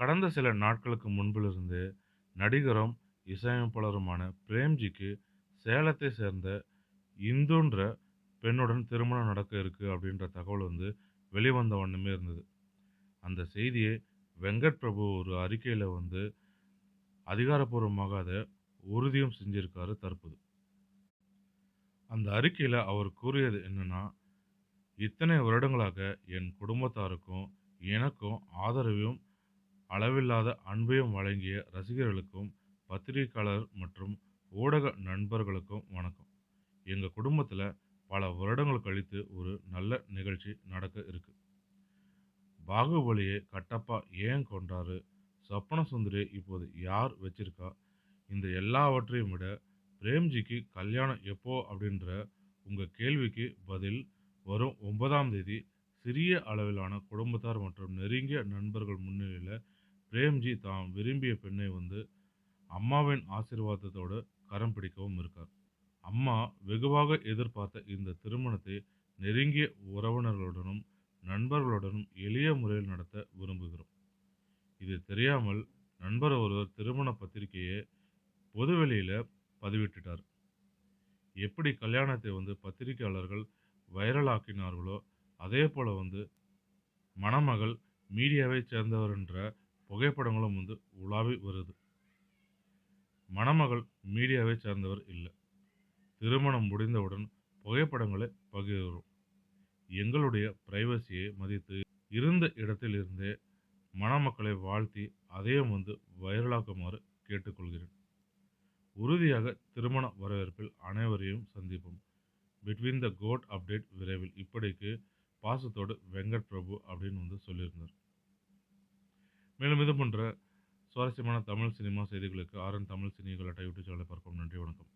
கடந்த சில நாட்களுக்கு முன்பிலிருந்து நடிகரும், இசையமைப்பாளருமான பிரேம்ஜிக்கு சேலத்தை சேர்ந்த இந்துன்ற பெண்ணுடன் திருமணம் நடக்க இருக்கு அப்படின்ற தகவல் வந்து வெளிவந்த வண்ணமே இருந்தது. அந்த செய்தியை வெங்கட் பிரபு ஒரு அறிக்கையில் வந்து அதிகாரப்பூர்வமாக அதை உறுதியும் செஞ்சிருக்காரு தற்போது. அந்த அறிக்கையில் அவர் கூறியது என்னென்னா "இத்தனை வருடங்களாக என் குடும்பத்தாருக்கும், எனக்கும் ஆதரவையும், அளவில்லாத அன்பையும் வழங்கிய ரசிகர்களுக்கும், பத்திரிகையாளர் மற்றும் ஊடக நண்பர்களுக்கும் வணக்கம். எங்கள் குடும்பத்தில் பல வருடங்கள் கழித்து ஒரு நல்ல நிகழ்ச்சி நடக்க இருக்கு. பாகுபலியை கட்டப்பா ஏன் கொண்டாரு சப்பன சுந்தரியை இப்போது யார் வச்சிருக்கா? இந்த எல்லாவற்றையும் விட பிரேம்ஜிக்கு கல்யாணம் எப்போ அப்படின்ற உங்கள் கேள்விக்கு பதில் வரும் ஒன்பதாம் தேதி சிறிய அளவிலான குடும்பத்தார் மற்றும் நெருங்கிய நண்பர்கள் முன்னிலையில் பிரேம்ஜி தாம் விரும்பிய பெண்ணை வந்து அம்மாவின் ஆசீர்வாதத்தோடு கரம் பிடிக்கவும் இருக்கார். அம்மா வெகுவாக எதிர்பார்த்த இந்த திருமணத்தை நெருங்கிய உறவினர்களுடனும், நண்பர்களுடனும் எளிய முறையில் நடத்த விரும்புகிறோம். இது தெரியாமல் நண்பர் ஒருவர் திருமண பத்திரிகையை பொதுவெளியில் பதிவிட்டுட்டார். எப்படி கல்யாணத்தை வந்து பத்திரிகையாளர்கள் வைரலாக்கினார்களோ, அதே போல் வந்து மணமகள் மீடியாவை சேர்ந்தவர் என்ற புகைப்படங்களும் வந்து உலாவி வருது. மணமகள் மீடியாவை சேர்ந்தவர் இல்லை திருமணம் முடிந்தவுடன் புகைப்படங்களை பகிர்கிறோம். எங்களுடைய பிரைவசியை மதித்து இருந்த இடத்தில் இருந்தே மணமக்களை வாழ்த்தி அதையும் வந்து வைரலாக்குமாறு கேட்டுக்கொள்கிறேன். உறுதியாக திருமண வரவேற்பில் அனைவரையும் சந்திப்போம். பிட்வீன் த கோட் அப்டேட் விரைவில். இப்படிக்கு பாசத்தோடு வெங்கட் பிரபு அப்படின்னு வந்து சொல்லியிருந்தார். மேலும் இது போன்ற சுவாரஸ்யமான தமிழ் சினிமா செய்திகளுக்கு ஆர்என் தமிழ் சினி கலாட்டா யூடியூப் சேனலை பார்க்கவும். நன்றி, வணக்கம்.